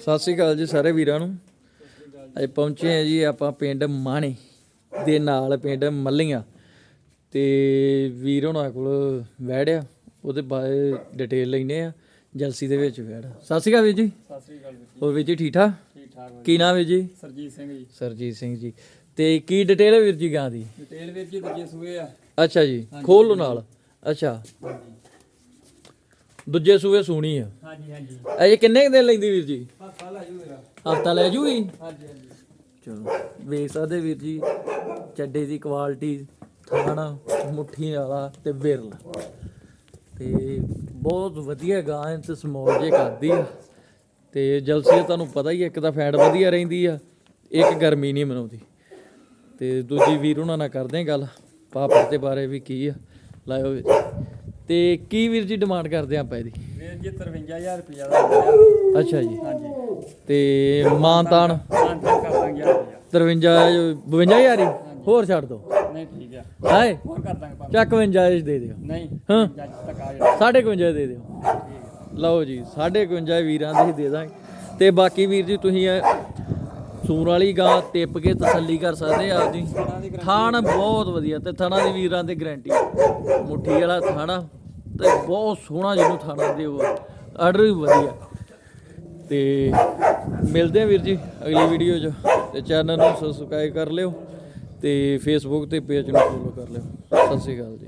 ਸਤਿ ਸ਼੍ਰੀ ਅਕਾਲ ਜੀ ਸਾਰੇ ਵੀਰਾਂ ਨੂੰ। ਅੱਜ ਪਹੁੰਚੇ ਆ ਜੀ ਆਪਾਂ ਪਿੰਡ ਮਾਣੇ ਦੇ ਨਾਲ ਪਿੰਡ ਮੱਲੀਆਂ। ਤੇ ਵੀਰ ਹੋਣਾ ਕੋਲ ਵੜਿਆ ਉਹਦੇ ਬਾਰੇ ਡਿਟੇਲ ਲੈਨੇ ਆ ਜਲਸੀ ਦੇ ਵਿੱਚ ਵੜ ਸਤਿ ਸ਼੍ਰੀ ਅਕਾਲ ਵੀਰ ਜੀ। ਸਤਿ ਸ੍ਰੀ ਅਕਾਲ ਵੀਰ ਜੀ। ਹੋਰ ਵੀਰ ਜੀ ਠੀਕ ਠਾਕ? ਠੀਕ ਠਾਕ ਕੀ ਨਾਮ ਹੈ ਜੀ? ਸਰਜੀਤ ਸਿੰਘ ਜੀ। ਸਰਜੀਤ ਸਿੰਘ ਜੀ। ਤੇ ਕੀ ਡਿਟੇਲ ਹੈ ਵੀਰ ਜੀ ਗਾਂ ਦੀ? ਡਿਟੇਲ ਵੀਰ ਜੀ ਦੂਜੇ ਸੂਏ ਆ। ਅੱਛਾ ਜੀ ਖੋਲ ਲਓ ਨਾਲ। ਅੱਛਾ। ਦੂਜੇ ਸੂਏ ਸੂਣੀ ਆ। ਹਾਂਜੀ ਹਾਂਜੀ। ਅਜੇ ਕਿੰਨੇ ਦਿਨ ਲੈਂਦੀ ਵੀਰ ਜੀ? ਹਫਤਾ ਲਾ ਜੂਗੀ? ਹਾਂਜੀ ਹਾਂਜੀ। ਚਲੋ ਵੇਖ ਸਕਦੇ ਵੀਰ ਜੀ ਚੱਡੇ ਦੀ ਕੁਆਲਿਟੀ ਥਾਣਾ ਮੁੱਠੀ ਵਾਲਾ ਤੇ ਬਿਰਲ ਤੇ ਬਹੁਤ ਵਧੀਆ ਗਾਂ ਹੈ ਤੇ ਸਮੋਲ ਜੇ ਕਰਦੀ ਆ। ਤੇ ਜਲਸੀ ਤੁਹਾਨੂੰ ਪਤਾ ਹੀ ਇੱਕ ਤਾਂ ਫੈਟ ਵਧੀਆ ਰਹਿੰਦੀ ਆ ਇੱਕ ਗਰਮੀ ਨਹੀਂ ਮਨਾਉਂਦੀ। ਤੇ ਦੂਜੀ ਵੀਰ ਉਹਨਾਂ ਨਾਲ ਕਰਦੇ ਗੱਲ ਪਾਪੜ ਦੇ ਬਾਰੇ ਵੀ ਕੀ ਆ। ਲਾਇਓ। ਤੇ ਕੀ ਵੀਰ ਜੀ ਡਿਮਾਂਡ ਕਰਦੇ ਆਪਾਂ ਇਹਦੀ? ਵੀਰ ਜੀ 53000 ਰੁਪਇਆ ਦਾ। ਅੱਛਾ ਜੀ। ਹਾਂਜੀ। ਤੇ ਮਾਨਤਾਨ ਤਾਂ ਕਰ ਦਾਂਗੇ ਯਾਰ 53 52000 ਹੀ? ਹੋਰ ਛੱਡ ਦੋ। ਨਹੀਂ ਠੀਕ ਆ। ਹਾਏ। ਹੋਰ ਕਰ ਦਾਂਗੇ 52 ਦੇ ਦਿਓ। ਨਹੀਂ ਹਾਂ। ਜੱਜ ਤੱਕ ਆ ਜਾਣਾ ਸਾਢੇ 51 ਦੇ ਦਿਓ। ਲਓ ਜੀ ਸਾਢੇ 51 ਵੀਰਾਂ ਦੇ ਦੇ ਦਾਂਗੇ। ਤੇ ਬਾਕੀ ਵੀਰ ਜੀ ਤੁਸੀਂ ਸੂਰ ਵਾਲੀ ਗਾਂ ਟਿੱਪ ਕੇ ਤਸੱਲੀ ਕਰ ਸਕਦੇ ਆ ਆਪਦੀ। ਥਾਣ ਬਹੁਤ ਵਧੀਆ ਤੇ ਥਾਣਾ ਦੀ ਵੀਰਾਂ ਦੀ ਗਾਰੰਟੀ ਮੁੱਠੀ ਵਾਲਾ ਥਾਣਾ। ਤੇ ਬਹੁਤ ਸੋਹਣਾ ਜਿਹਨੂੰ ਥਾਣਾ ਦੇ ਉਹ ਆਰਡਰ ਵੀ ਵਧੀਆ। ਤੇ ਮਿਲਦੇ ਆ ਵੀਰ ਜੀ ਅਗਲੀ ਵੀਡੀਓ 'ਚ ਤੇ ਚੈਨਲ ਨੂੰ ਸਬਸਕ੍ਰਾਈਬ ਕਰ ਲਿਓ ਤੇ ਫੇਸਬੁੱਕ ਤੇ ਪੇਜ ਨੂੰ ਫੋਲੋ ਕਰ ਲਿਓ। ਸਤਿ ਸ਼੍ਰੀ ਅਕਾਲ ਜੀ।